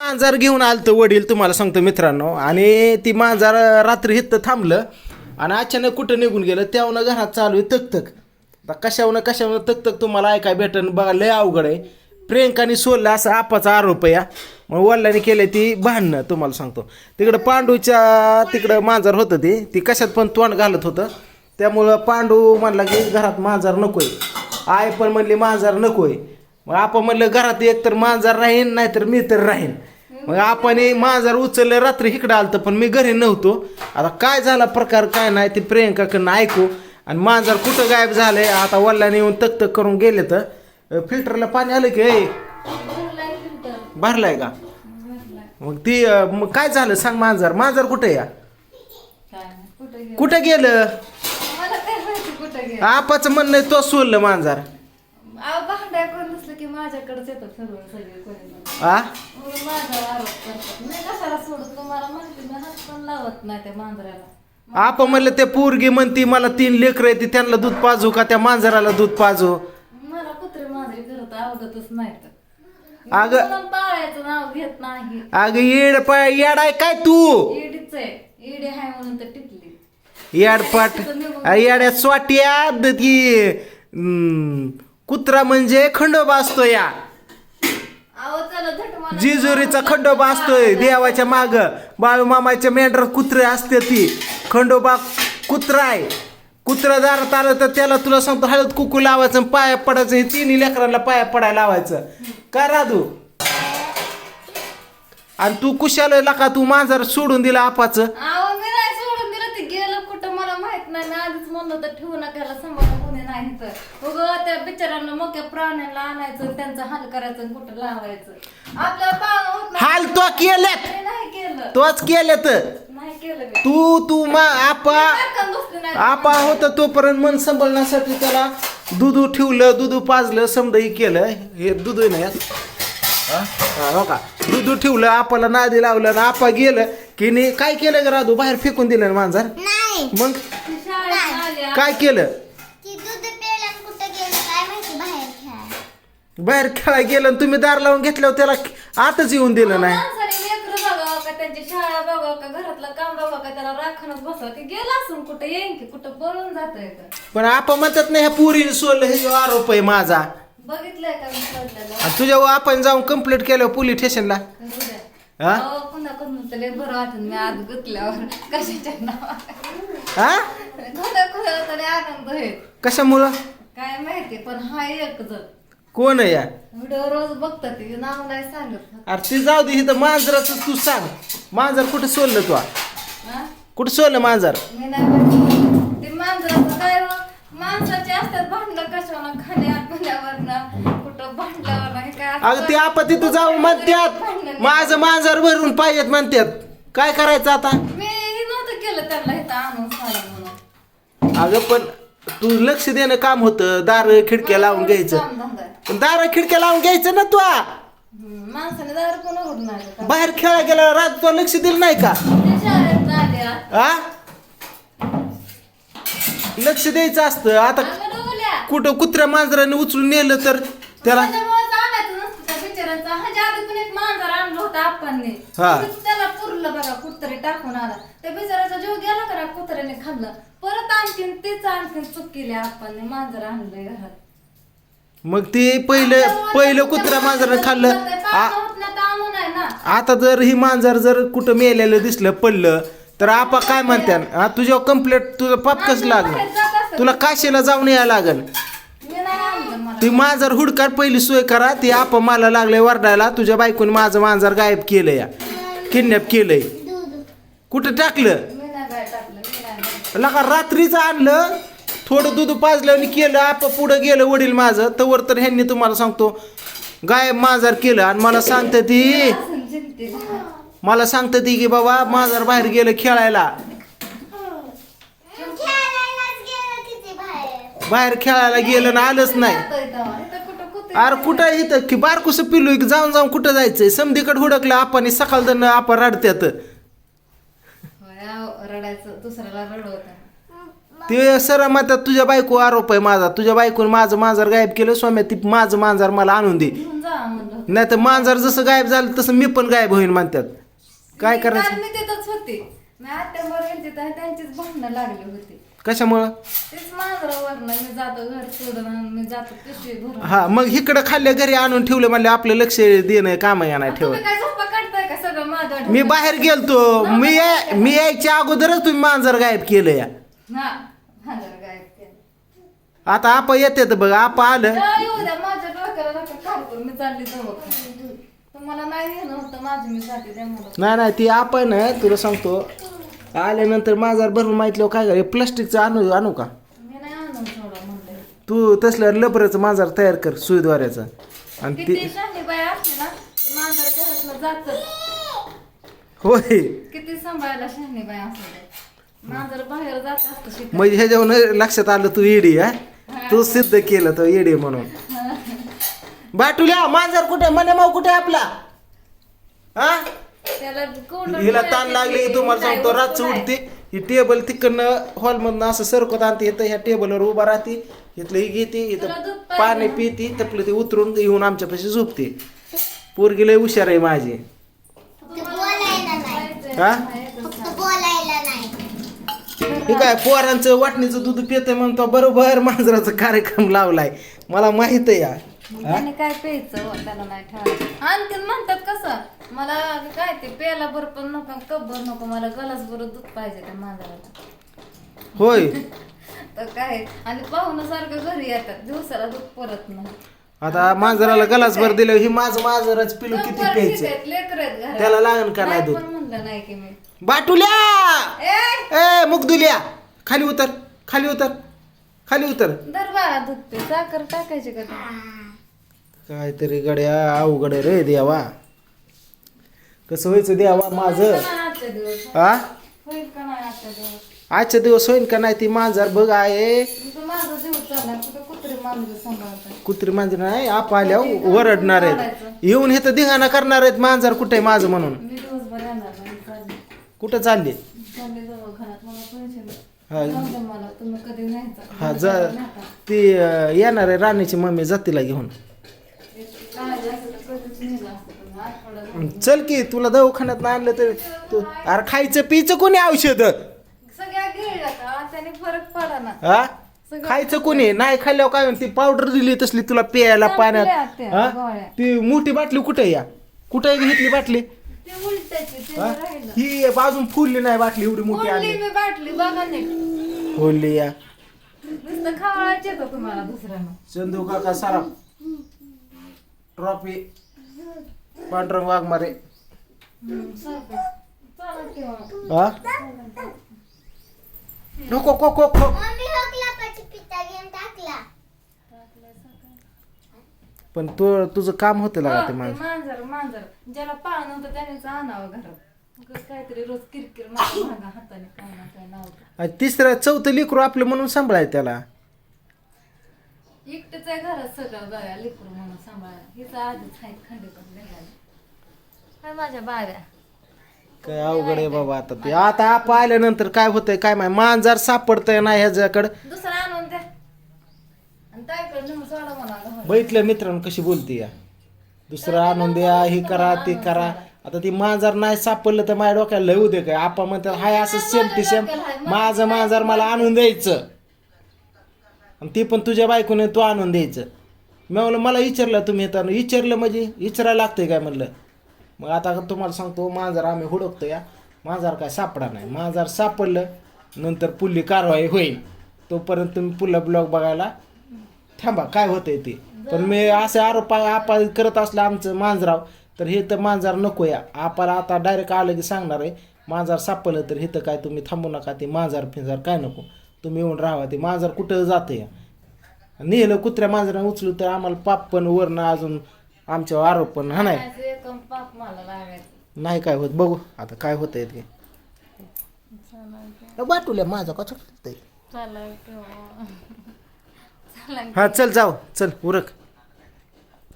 मांजर घेऊन आलतं वडील तुम्हाला सांगतो मित्रांनो. आणि ती मांजर रात्री हित थांबलं आणि अचानक कुठं निघून गेलं त्यावनं घरात चालू आहे तकतक. आता कशावनं कशावनं तकतक तुम्हाला ऐकाय भेटन बघा लय अवघड आहे. प्रियंकाने सोडलं असं आपाचा आरोप आहे मग वडिलांनी केलं ती भांडणं तुम्हाला सांगतो. तिकडं पांडूच्या तिकडं मांजर होतं ते ती कशात पण तोंड घालत होतं. त्यामुळं पांडू म्हणला की घरात मांजर आहे आई पण म्हणली मांजर आहे मग आपण म्हणलं घरात एक तर मांजर राहीन नाहीतर मी तर राहीन. मग आपण मांजर उचललं रात्री इकडं आलतं पण मी घरी नव्हतो. आता काय झाला प्रकार काय नाही ते प्रियंकाकडनं ऐकू. आणि मांजर कुठं गायब झालंय आता वल्ल्याने येऊन तक तक करून गेले तर फिल्टरला पाणी आलं की "ए, भरलाय का? मग ती मग काय झालं सांग मांजर? मांजर कुठे या? कुठे गेलं? आपाचं म्हणणं तो सोडलं मांजर. की माझ्याकडेच येतात सगळे कोणी. पण. आ? मग माझा आरोप करतात. मी कशाला सोडत तुम्हाला म्हणते मी हात पण लावत नाही त्या मांजराला. आप म्हणलं ते पोरगी म्हणती मला तीन लेकर आहे ती त्यांना दूध पाजू का? त्या मांजराला दूध पाजू? मला कुत्रे मांजरी करत आवडतच नाही तर. अगं- म्हणून पाळायचं नाव घेत नाही. अगं येड पाय येडाय काय तू? ईडीच आहे. ईडी आहे म्हणून तर टिकली. याडपाट याड्या स्वाट्या द ती हम्म, कुत्रा म्हणजे खंडोबा असतो या. जिजुरीचा खंडोबा असतोय देवाच्या माग. बाळूमामाच्या मेंढर कुत्रे असते ती. खंडोबा कुत्रा आहे. कुत्रा दारात आलं तर त्याला तुला सांगतो हळद कुकू लावायचं पाया पडायचं. हे तिन्ही लेकरांना पाया पडायला लावायचं. का राधू? आणि तू कुशाला लाका तू मांजर सोडून दिला आपाचं. सोडून दिलं ते गेलं कुठं मला माहीत नाही. आधीच म्हणलं होतं ठेवू नका नाही तर. उग त्या बिचारांना मोक्या प्राण्यांना आणायचं त्यांचा हाल करायचं आणि कुठं लावायचं. होत नाही. हाल तो मी नाही केलं. तोच नाही केलं मी. तू तू मा आपा टाकून बसली नाही? आपा होता तोपर्यंत मन सांभाळण्यासाठी त्याला दूध ठेवलं दूध पाजलं समदही केलं. हे दूध नाही यात. हा? का? दूध ठेवलं आपाला नादी लावलं आणि आपा गेलं की नी काय केलं ग राधू? बाहेर फेकून दिलं ना मांजर? नाही. मग? ती शाळेत आली. काय केलं ती दूध प्यायला आणि कुठं गेलं काय माहिती बाहेर खेळायला बाहेर खेळायला गेलं आणि तुम्ही दार लावून घेतल्यावर त्याला आतच येऊन दिलं नाही. त्यांची शाळा का घरातलं काम का त्याला राखणच बसावं. ते गेला असून कुठं येईन की कुठं जात पण आपा म्हणतात ना ह्या पुरीने सोडलं हे जो आरोप आहे माझा. बघितलंय का मी सोडलेलं? आणि तुझ्या आपण जाऊन कंप्लेंट केलं पोलीस स्टेशनला हा? अहो, पुन्हा करून तरी बरं वाटून मी आज गुतल्यावर. कशाच्या नावावर हा? खुदा खुदा तरी आनंद कशामुळं? काय माहिती पण हा एक जण. कोण आहे या? व्हिडिओ रोज बघतात ते नाव नाही सांगत. अरे ती जाऊ दे इथं मांजराचं तू सांग. मांजर कुठं सोडलं तू? हा? कुठं सोडलं मांजर? मी नाही बघितलं. ते मांजराचं काय हो? माणसाचे असतात भांडणं कशावर खाण्या पिण्यावरनं कुठं भांडल्यावर हे काय असतं? अगं ते आपण तिथं जाऊन म्हणतात भांडणं माझं मांजर भरून पाहिजेत म्हणतात काय करायचं आता? मी हे नव्हतं केलं त्यांना इथं आणून साडं म्हणून. अगं पण तू लक्ष देणं काम होतं. दार खिडक्या लावून घ्यायचं. दार खिडक्या लावून घ्यायचं ना तू माणसाने दार कोण का? बाहेर खेळायला गेल्यावर रात तू लक्ष दिलं नाही का? ते शाळेत आल्या आ. लक्ष द्यायचं असतं. आता अगं डोल्या कुठं कुत्र्या मांजराने उचलून नेलं तर त्याला त्याच्यामुळेच आणायचं नसतं त्या बिचाऱ्याचा. पण एक मांजर आणलं होतं आपणने हा. त्याला पुरलं बघा कुत्रे टाकून आला. त्या बिचाऱ्याचा जीव गेला का कुत्र्याने खाल्लं. परत आणखीन तेच आणखीन चूक केली आपणने मांजर आणलंय घरात. मग ते पहिलं पहिलं कुत्र्या मांजरानं खाल्लं. आ- आता जर ही मांजर जर कुठं मेलेलं दिसलं पडलं तर आपा काय म्हणत्यान हा तुझ्यावर कंप्लेंट तुझं पाप कसं लागलं? तुला काशीला जाऊन यायला लागल. ती मांजर हुडकार पहिली सोय करा. ती आपा मला लागलंय वरडायला. तुझ्या बायकोने माझं मांजर गायब केलं या. किडनॅप केलंय. कुठं टाकलं. लका रात्रीचं आणलं. थोडं दूध पाजलं आणि केलं आप पुढं गेलं वडील माझं तवर तर ह्यांनी तुम्हाला सांगतो गायब माजार केलं आणि मला सांगतं ती मला सांगतं ती की बाबा माजार बाहेर गेलं खेळायला. बाहेर खेळायला गेलं ना आलंच नाही. अरे कुठं इथं? की बारकुस पिलू की जाऊन जाऊन कुठं जायचंय? समधीकडे हुडकलं आपण सकाळ दन आपण रडत्यात. रडायचं दुसऱ्याला रडवत ते सर म्हणतात तुझ्या बायको आरोप आहे माझा. तुझ्या बायकोने माझं मांजर गायब केलं स्वाम्या ती माझं मांजर मला आणून दे. घेऊन जा म्हणलं. नाही तर मांजर जसं गायब झालं तसं मी पण गायब होईन म्हणतात. काय करायचं? काल मी तिथंच होते. मी आत्यावर गेलते तर त्यांचीच भांडणं लागली होती. कशामुळं? तेच मांजरावर मी जातो घर सोडून आणि मी जातो पिशवी भरून हा मग इकडं खाल्ल्या घरी आणून ठेवलं म्हणले आपलं लक्ष देणं काम नाही ठेवत. तुम्ही काय झोपा काढताय का सगळं माझं मी बाहेर गेलतो. मी याय- मी यायच्या अगोदरच तुम्ही मांजर गायब केलं या. हा. मांजर गायब केलं आता आपा येते बघ आपा आलं. द्या माझ्या डोक्याला नका खाल करून मी चालली दवाखान्यात. तुम्हाला नाही होतं माझी मी जाते नाही नाही ती आपण ना तुला सांगतो आल्यानंतर मांजर भरून माहितलं काय करे प्लास्टिकचं आणू आणू का? मी नाही आणून सोडा म्हणलं. तू तसल्या लबराचं मांजर तयार कर सुईद्वाऱ्याचं. आणि ते किती शहाणी बाई असली ना ती मांजर होय. किती सांभाळायला शहाणी बाई असली मांजर बाहेर जात असतं शिकायला. म्हणजे ह्याच्यावर लक्षात आलं तू येडी हा? तू सिद्ध केलं तो येडी म्हणून. बाटुल्या मांजर कुठे? मने माव कुठे आपला? हा? त्याला हिला ताण लागली की ती तुम्हाला सांगतो रातचं नाही. उठते ही टेबल तिकडनं हॉलमधनं असं सरकत आणते इथं ह्या टेबलवर उभा राहते. इथलं ही घेते इथं तुला पाणी? पिते तपलं ते उतरून येऊन आमच्यापाशी झोपते. पोरगी लय हुशार आहे माझी. फक्त बोलायला नाही. हा? हे काय पोरांचं वाटणीचं दूध पितंय म्हणतो बरोबर मांजराचा कार्यक्रम लावलाय. मला माहीत आहे या. मग त्याने काय प्यायचं हो, त्याला नाही ठेवायचं. आणि ते म्हणतात कसं मला काय ते प्यायला बरं पण नको कब्बर नको मला गलास बरं दूध पाहिजे त्या मांजराला होय. तर काय आणि पाहुणं सारखं घरी येतात दिवसाला दूध परत नाही. आता मांजराला गलास भर दिलं ही माझं मांजराच पिलू किती प्यायचं? लेकरं. त्याला लागन का नाही दूध? म्हणलं नाही की मी. बाटुल्या! ए! मुगदुल्या खाली उतर खाली उतर खाली उतर. दर बाळा दूध पे साखर टाकायची का? काहीतरी गड्या अवघड आहे रे देवा. कसं व्हायचं देवा माझं? आजच्या दिवस? हा होईल का नाही आजच्या दिवस? आजच्या दिवस होईन का नाही ती मांजर बघ आहे. तुमचं माझा जीव चालला कुठं कुत्री मांजर सांभाळतात कुत्री मांजर नाही आप आल्या वरडणार आहेत. येऊन हे तर धिंगाणा करणार आहेत मांजर कुठे माझं म्हणून. मी दिवसभर येणार नाही चालले. कुठं चालली. हा. हा जा. ती येणार आहे राणीची मम्मी जातीला घेऊन. चल की तुला दवाखान्यात आणलं तर तू अरे खायचं पियचं कोणी औषध? हा खायचं कोणी? नाही खाल्ल्यावर काय म्हणते पावडर दिली तसली तुला प्यायला पाण्यात. ती मोठी बाटली कुठे या? कुठे घेतली बाटली? ते उलट्याची ते हा? राहिलं ही अजून फुलली नाही बाटली एवढी मोठी आली. मी बाटली बघा नीट फुलली या. नुसतं खावायचे येतं तुम्हाला दुसऱ्यानं. चंदू काका सारा. ट्रॉफी पांढरंग वाघमारे. हम्म, सारखं. चला ठेवा. हा? नको को को को मम्मी हो क्लापाची पिता घेऊन टाकला पण तू तुझं काम होतं लागा ते माणसं. मांजर मांजर. ज्याला पाळणं होतं त्यानेच आणावं घरात. काहीतरी रोज किरकिर माझ्या मागा हाताने काय ना काय नाव आणि तिसरं चौथं लेकरू आपलं म्हणून सांभाळाय त्याला. एकटेच आहे घरात सगळं बघा लेकरू म्हणून सांभाळायला. हिचा आधीच आहे निघाली. काय माझ्या बाव्या काय अवघड आहे बाबा आता ते. आता आप आल्यानंतर काय होतंय काय माहिती. मांजर सापडतंय ना ह्याच्याकडं. दुसरा बैठल्या बघितलं मित्रांनो कशी बोलते या. दुसरं आणून द्या हे करा ते करा. आता ती मांजर नाही सापडलं तर माझ्या डोक्याला लय उद्या काय आपा म्हणतात हाय असं सेम टी सेम माझं मांजर मला आणून द्यायचं. आणि ते पण तुझ्या बायकोने तू आणून द्यायचं. मी म्हणलं मला विचारलं तुम्ही येताना विचारलं म्हणजे विचारायला लागतंय काय? म्हणलं. मग आता तुम्हाला सांगतो मांजर आम्ही हुडकतो या. मांजर काय सापडा नाही. मांजर सापडलं नंतर पुल्ली कारवाई होईल. तोपर्यंत तुम्ही पुल्ला ब्लॉग बघायला थांबा काय होतंय ते? पण मी असे आरोप आपा करत असलं आमचं मांजराव तर हे तर मांजर नको या. आपाला आता डायरेक्ट आलं की सांगणार आहे मांजर सापडलं तर हे तर काय तुम्ही थांबू नका ते मांजर फिंजर काय नको. तुम्ही येऊन राहा ते मांजर कुठं जातं या नेलं कुत्र्या मांजराने उचलू तर आम्हाला पाप पण वरनं अजून आमच्यावर आरोप पण हा नाही? नाही काय होत बघू आता काय होतंय ते. चला बाटूल्या माझं का चुकतंय चला ठेवा. चला हा चल जाऊ. चल उरक.